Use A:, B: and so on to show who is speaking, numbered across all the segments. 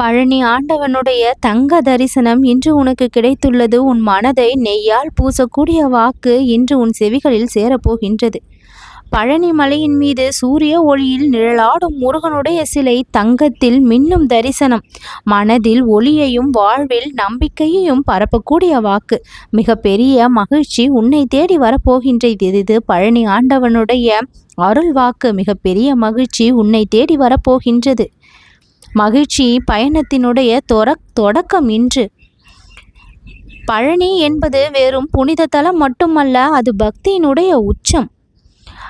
A: பழனி ஆண்டவனுடைய தங்க தரிசனம் இன்று உனக்கு கிடைத்துள்ளது. உன் மனதை நெய்யால் பூசக்கூடிய வாக்கு இன்று உன் செவிகளில் சேரப்போகின்றது. பழனி மலையின் மீது சூரிய ஒளியில் நிழலாடும் முருகனுடைய சிலை தங்கத்தில் மின்னும் தரிசனம். மனதில் ஒளியையும் வாழ்வில் நம்பிக்கையையும் பரப்பக்கூடிய வாக்கு. மிகப்பெரிய மகிழ்ச்சி உன்னை தேடி வரப்போகின்றது இது பழனி ஆண்டவனுடைய அருள் வாக்கு. மிகப்பெரிய மகிழ்ச்சி உன்னை தேடி வரப்போகின்றது. மகிழ்ச்சி பயணத்தினுடைய தொர தொடக்கம் இன்று பழனி என்பது வெறும் புனித தலம் மட்டுமல்ல அது பக்தியினுடைய உச்சம்.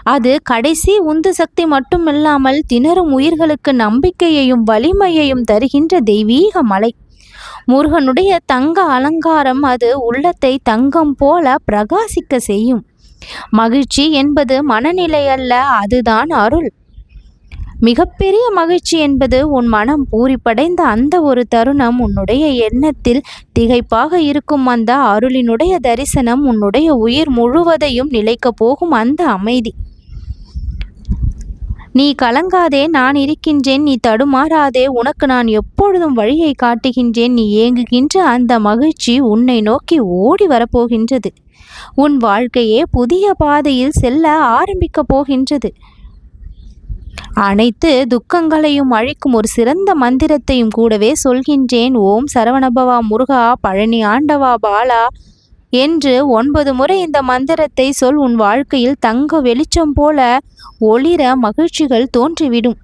A: அது கடைசி உந்து சக்தி மட்டுமில்லாமல் திணறும் உயிர்களுக்கு நம்பிக்கையையும் வலிமையையும் தருகின்ற தெய்வீக மலை. முருகனுடைய தங்க அலங்காரம் அது உள்ளத்தை தங்கம் போல பிரகாசிக்க செய்யும். மகிழ்ச்சி என்பது மனநிலை அல்ல அதுதான் அருள். மிகப்பெரிய மகிழ்ச்சி என்பது உன் மனம் பூரிப்படைந்த அந்த ஒரு தருணம் உன்னுடைய எண்ணத்தில் திகைப்பாக இருக்கும் அந்த அருளினுடைய தரிசனம் உன்னுடைய உயிர் முழுவதையும் நிலைக்கப் போகும் அந்த அமைதி. நீ கலங்காதே நான் இருக்கின்றேன் நீ தடுமாறாதே உனக்கு நான் எப்பொழுதும் வழியை காட்டுகின்றேன் நீ ஏங்குகின்ற அந்த மகிழ்ச்சி உன்னை நோக்கி ஓடி வரப்போகின்றது. உன் வாழ்க்கையே புதிய பாதையில் செல்ல ஆரம்பிக்கப் போகின்றது. அனைத்து துக்கங்களையும் அழிக்கும் ஒரு சிறந்த மந்திரத்தையும் கூடவே சொல்கின்றேன். ஓம் சரவணபவா முருகா பழனி ஆண்டவா பாலா என்று ஒன்பது முறை இந்த மந்திரத்தை சொல். உன் வாழ்க்கையில் தங்க வெளிச்சம் போல ஒளிர மகிழ்ச்சிகள் தோன்றிவிடும்.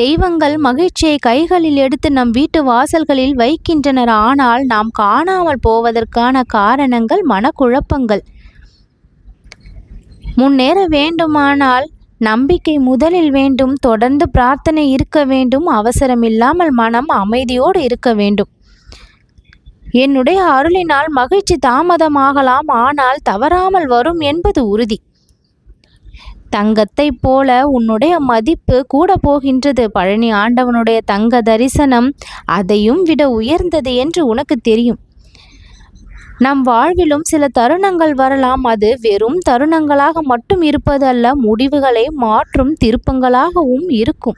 A: தெய்வங்கள் மகிழ்ச்சியை கைகளில் எடுத்து நம் வீட்டு வாசல்களில் வைக்கின்றனர். ஆனால் நாம் காணாமல் போவதற்கான காரணங்கள் மனக்குழப்பங்கள். முன்னேற வேண்டுமானால் நம்பிக்கை முதலில் வேண்டும் தொடர்ந்து பிரார்த்தனை இருக்க வேண்டும் அவசரமில்லாமல் மனம் அமைதியோடு இருக்க வேண்டும். என்னுடைய அருளினால் மகிழ்ச்சி தாமதமாகலாம் ஆனால் தவறாமல் வரும் என்பது உறுதி. தங்கத்தை போல உன்னுடைய மதிப்பு கூட போகின்றது. பழனி ஆண்டவனுடைய தங்க தரிசனம் அதையும் விட உயர்ந்தது என்று உனக்கு தெரியும். நம் வாழ்விலும் சில தருணங்கள் வரலாம். அது வெறும் தருணங்களாக மட்டும் இருப்பதல்ல முடிவுகளை மாற்றும் திருப்பங்களாகவும் இருக்கும்.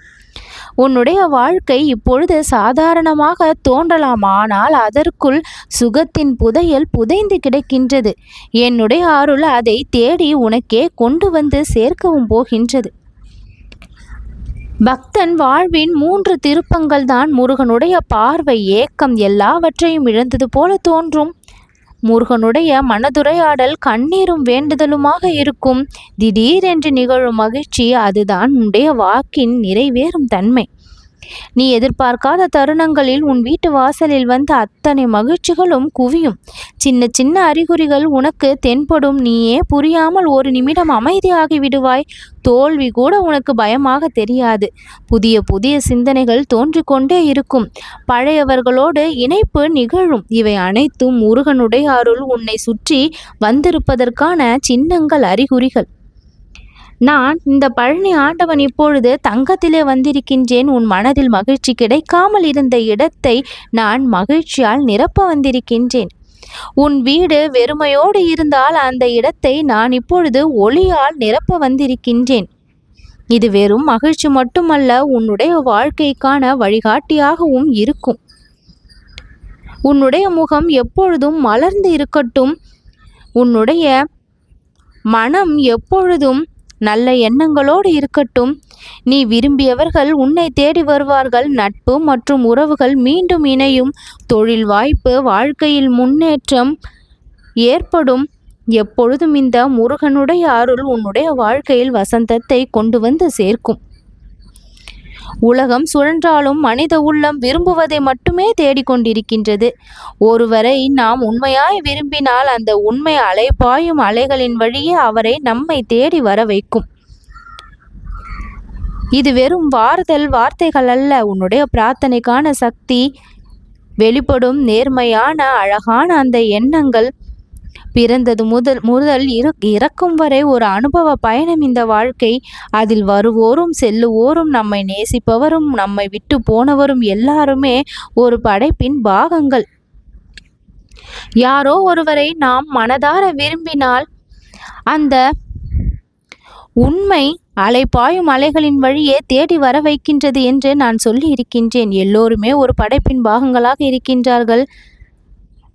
A: உன்னுடைய வாழ்க்கை இப்பொழுது சாதாரணமாக தோன்றலாம். ஆனால் அதற்குள் சுகத்தின் புதையல் புதைந்து கிடக்கின்றது. என்னுடைய அருள் அதை தேடி உனக்கே கொண்டு வந்து சேர்க்கவும் போகின்றது. பக்தன் வாழ்வின் மூன்று திருப்பங்கள் தான் முருகனுடைய பார்வை. ஏக்கம் எல்லாவற்றையும் இழந்தது போல தோன்றும். முருகனுடைய மனதுரையாடல் கண்ணீரும் வேண்டுதலுமாக இருக்கும். திடீரென்று நிகழும் மகிழ்ச்சி அதுதான் உன்னுடைய வாக்கின் நிறைவேறும் தன்மை. நீ எதிர்பார்க்காத தருணங்களில் உன் வீட்டு வாசலில் வந்த அத்தனை மகிழ்ச்சிகளும் குவியும். சின்ன சின்ன அறிகுறிகள் உனக்கு தென்படும். நீயே புரியாமல் ஒரு நிமிடம் அமைதியாகி விடுவாய். தோல்வி கூட உனக்கு பயமாக தெரியாது. புதிய புதிய சிந்தனைகள் தோன்றிக்கொண்டே இருக்கும். பழையவர்களோடு இணைப்பு நிகழும். இவை அனைத்தும் முருகனுடைய அருள். உன்னை சுற்றி வந்திருப்பதற்கான சின்னங்கள் அறிகுறிகள். நான் இந்த பழனி ஆண்டவன் இப்பொழுது தங்கத்திலே வந்திருக்கின்றேன். உன் மனதில் மகிழ்ச்சி கிடைக்காமல் இருந்த இடத்தை நான் மகிழ்ச்சியால் நிரப்ப வந்திருக்கின்றேன். உன் வீடு வெறுமையோடு இருந்தால் அந்த இடத்தை நான் இப்பொழுது ஒளியால் நிரப்ப வந்திருக்கின்றேன். இது வெறும் மகிழ்ச்சி மட்டுமல்ல உன்னுடைய வாழ்க்கைக்கான வழிகாட்டியாகவும் இருக்கும். உன்னுடைய முகம் எப்பொழுதும் மலர்ந்து இருக்கட்டும். உன்னுடைய மனம் எப்பொழுதும் நல்ல எண்ணங்களோடு இருக்கட்டும். நீ விரும்பியவர்கள் உன்னை தேடி வருவார்கள். நட்பு மற்றும் உறவுகள் மீண்டும் இணையும். தொழில் வாய்ப்பு வாழ்க்கையில் முன்னேற்றம் ஏற்படும். எப்பொழுதும் இந்த முருகனுடைய அருள் உன்னுடைய வாழ்க்கையில் வசந்தத்தை கொண்டு வந்து சேர்க்கும். உலகம் சுழன்றாலும் மனித உள்ளம் விரும்புவதை மட்டுமே தேடிக்கொண்டிருக்கின்றது. ஒருவரை நாம் உண்மையாய் விரும்பினால் அந்த உண்மை அலை பாயும் அலைகளின் வழியே அவரை நம்மை தேடி வர வைக்கும் இது வெறும் வார்தல் வார்த்தைகள் அல்ல. உன்னுடைய பிரார்த்தனைக்கான சக்தி வெளிப்படும் நேர்மையான அழகான அந்த எண்ணங்கள் பிறந்தது முதல் முதல் இரு இறக்கும் வரை ஒரு அனுபவ பயணம் இந்த வாழ்க்கை. அதில் வருவோரும் செல்லுவோரும் நம்மை நேசிப்பவரும் நம்மை விட்டு போனவரும் எல்லாருமே ஒரு படைப்பின் பாகங்கள். யாரோ ஒருவரை நாம் மனதார விரும்பினால் அந்த உண்மை அலை பாயும் அலைகளின் வழியே தேடி வர வைக்கின்றது என்று நான் சொல்லி இருக்கின்றேன் எல்லோருமே ஒரு படைப்பின் பாகங்களாக இருக்கின்றார்கள்.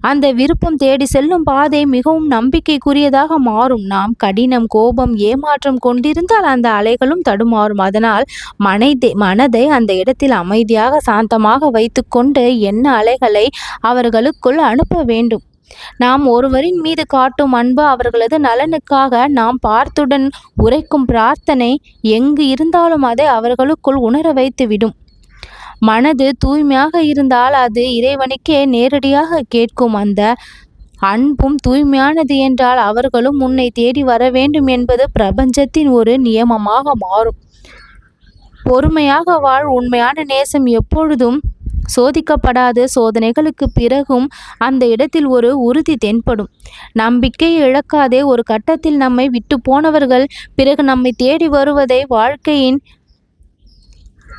A: அந்த விருப்பம் தேடி செல்லும் பாதை மிகவும் நம்பிக்கைக்குரியதாக மாறும். நாம் கடினம் கோபம் ஏமாற்றம் கொண்டிருந்தால் அந்த அலைகளும் தடுமாறும். அதனால் மனைதை மனதை அந்த இடத்தில் அமைதியாக சாந்தமாக வைத்துக்கொண்டு என்ன அலைகளை அவர்களுக்குள் அனுப்ப வேண்டும்? நாம் ஒருவரின் மீது காட்டும் அன்பு அவர்களது நலனுக்காக நாம் பார்த்துடன் உரைக்கும் பிரார்த்தனை எங்கு இருந்தாலும் அதை அவர்களுக்குள் உணர வைத்துவிடும். மனது தூய்மையாக இருந்தால் அது இறைவனுக்கே நேரடியாக கேட்கும். அந்த அன்பும் தூய்மையானது என்றால் அவர்களும் உன்னை தேடி வர வேண்டும் என்பது பிரபஞ்சத்தின் ஒரு நியமமாக மாறும். பொறுமையாக வாழ். உண்மையான நேசம் எப்பொழுதும் சோதிக்கப்படாத சோதனைகளுக்கு பிறகும் அந்த இடத்தில் ஒரு உறுதி தென்படும். நம்பிக்கையை இழக்காதே. ஒரு கட்டத்தில் நம்மை விட்டு போனவர்கள் பிறகு நம்மை தேடி வருவதை வாழ்க்கையின்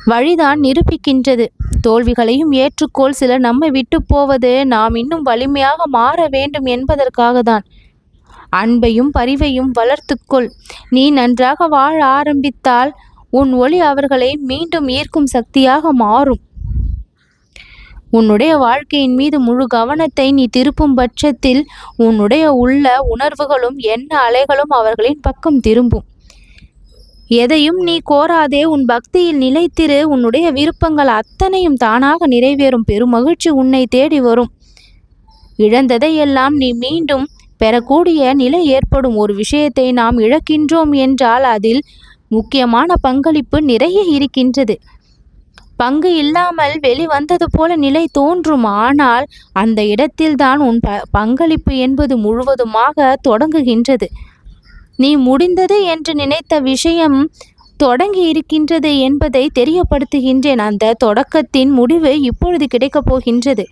A: வழிதான் நிரூபிக்கின்றது. தோல்விகளையும் ஏற்றுக்கொள். சிலர் நம்மை விட்டு போவது நாம் இன்னும் வலிமையாக மாற வேண்டும் என்பதற்காக தான் அன்பையும் பரிவையும் வளர்த்துக்கொள். நீ நன்றாக வாழ ஆரம்பித்தால் உன் ஒளி அவர்களை மீண்டும் ஈர்க்கும் சக்தியாக மாறும். உன்னுடைய வாழ்க்கையின் மீது முழு கவனத்தை நீ திருப்பும் பட்சத்தில் உன்னுடைய உள்ள உணர்வுகளும் எண்ண அலைகளும் அவர்களின் பக்கம் திரும்பும். எதையும் நீ கோராதே உன் பக்தியில் நிலைத்திரு. உன்னுடைய விருப்பங்கள் அத்தனையும் தானாக நிறைவேறும். பெருமகிழ்ச்சி உன்னை தேடி வரும். இழந்ததையெல்லாம் நீ மீண்டும் பெறக்கூடிய நிலை ஏற்படும். ஒரு விஷயத்தை நாம் இழக்கின்றோம் என்றால் அதில் முக்கியமான பங்களிப்பு நிறைய இருக்கின்றது. பங்கு இல்லாமல் வெளிவந்தது போல நிலை தோன்றும். ஆனால் அந்த இடத்தில்தான் உன் ப பங்களிப்பு என்பது முழுவதுமாக தொடங்குகின்றது. நீ முடிந்தது என்று நினைத்த விஷயம் தொடங்கி இருக்கின்றது என்பதை தெரியப்படுத்துகின்றேன். அந்த தொடக்கத்தின் முடிவு இப்பொழுது கிடைக்கப் போகின்றது.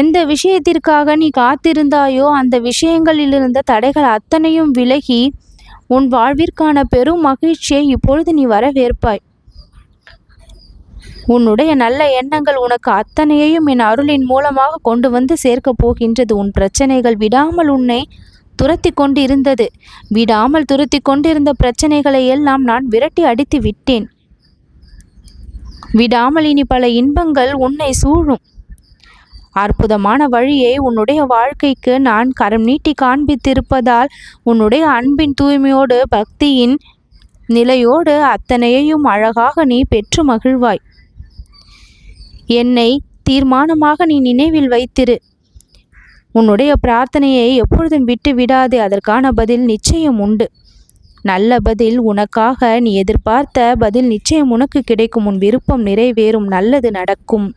A: எந்த விஷயத்திற்காக நீ காத்திருந்தாயோ அந்த விஷயங்களிலிருந்த தடைகள் அத்தனையும் விலகி உன் வாழ்விற்கான பெரும் மகிழ்ச்சியை இப்பொழுது நீ வரவேற்பாய். உன்னுடைய நல்ல எண்ணங்கள் உனக்கு அத்தனையையும் என் அருளின் மூலமாக கொண்டு வந்து சேர்க்கப் போகின்றது. உன் பிரச்சனைகள் விடாமல் உன்னை துரத்தி கொண்டு இருந்தது விடாமல் துரத்தி கொண்டிருந்த பிரச்சனைகளை எல்லாம் நான் விரட்டி அடித்து விட்டேன். விடாமல் இனி பல இன்பங்கள் உன்னை சூழும். அற்புதமான வழியை உன்னுடைய வாழ்க்கைக்கு நான் கரம் நீட்டி காண்பித்திருப்பதால் உன்னுடைய அன்பின் தூய்மையோடு பக்தியின் நிலையோடு அத்தனையையும் அழகாக நீ பெற்று மகிழ்வாய். என்னை தீர்மானமாக நீ நினைவில் வைத்திரு. உன்னுடைய பிரார்த்தனையை எப்பொழுதும் விட்டு விடாது அதற்கான பதில் நிச்சயம் உண்டு. நல்ல பதில் உனக்காக நீ எதிர்பார்த்த பதில் நிச்சயம் உனக்கு கிடைக்கும். உன் விருப்பம் நிறைவேறும் நல்லது நடக்கும்.